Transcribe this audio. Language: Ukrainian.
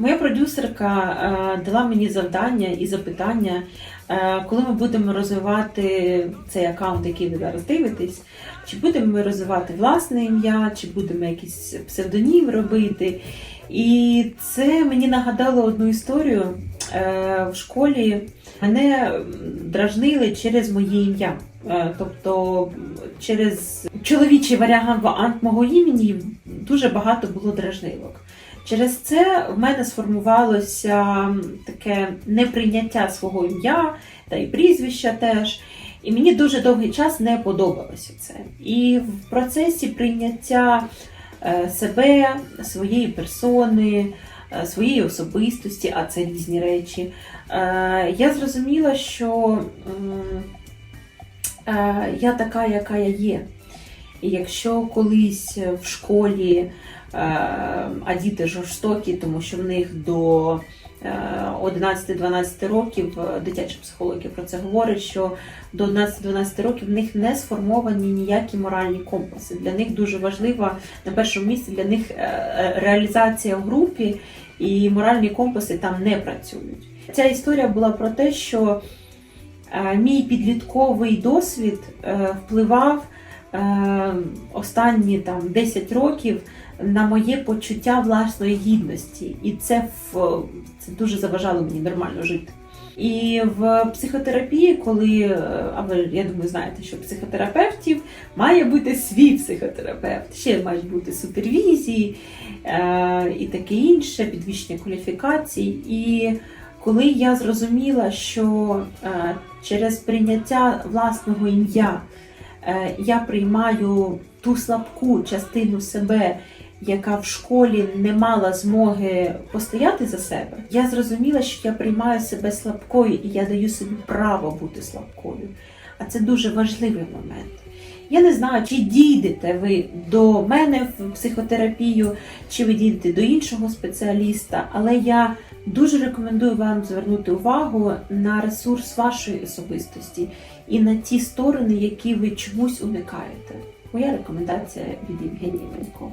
Моя продюсерка е, дала мені завдання і запитання, е, коли ми будемо розвивати цей аккаунт, який ви зараз дивитесь, чи будемо ми розвивати власне ім'я, чи будемо якийсь псевдонім робити. І це мені нагадало одну історію. Е, В школі мене дражнили через моє ім'я. Тобто через чоловічий варіант мого імені дуже багато було дражнилок. Через це в мене сформувалося таке неприйняття свого ім'я та і прізвища теж. І мені дуже довгий час не подобалося це. І в процесі прийняття е, себе, своєї персони, е, своєї особистості, а це різні речі, е, я зрозуміла, що я така, яка я є. І якщо колись в школі, е, а діти жорстокі, тому що в них до е, 11-12 років е, дитяча психологія про це говорить, що до 11-12 років в них не сформовані ніякі моральні компаси. Для них дуже важлива на першому місці для них е, е, реалізація в групі, і моральні компаси там не працюють. Ця історія була про те, що е, мій підлітковий досвід е, впливав е, останні там 10 років на моє почуття власної гідності, і це в це дуже заважало мені нормально жити. І в психотерапії, коли е, а ви я думаю, знаєте, що психотерапевтів має бути свій психотерапевт, ще мають бути супервізії е, і таке інше, підвищення кваліфікацій. І коли я зрозуміла, що е, через прийняття власного ім'я е, я приймаю ту слабку частину себе, яка в школі не мала змоги постояти за себе, я зрозуміла, що я приймаю себе слабкою і я даю собі право бути слабкою. А це дуже важливий момент. Я не знаю, чи дійдете ви до мене в психотерапію, чи ви дійдете до іншого спеціаліста, але я дуже рекомендую вам звернути увагу на ресурс вашої особистості і на ті сторони, які ви чомусь уникаєте. Моя рекомендація від Євгенії Манько.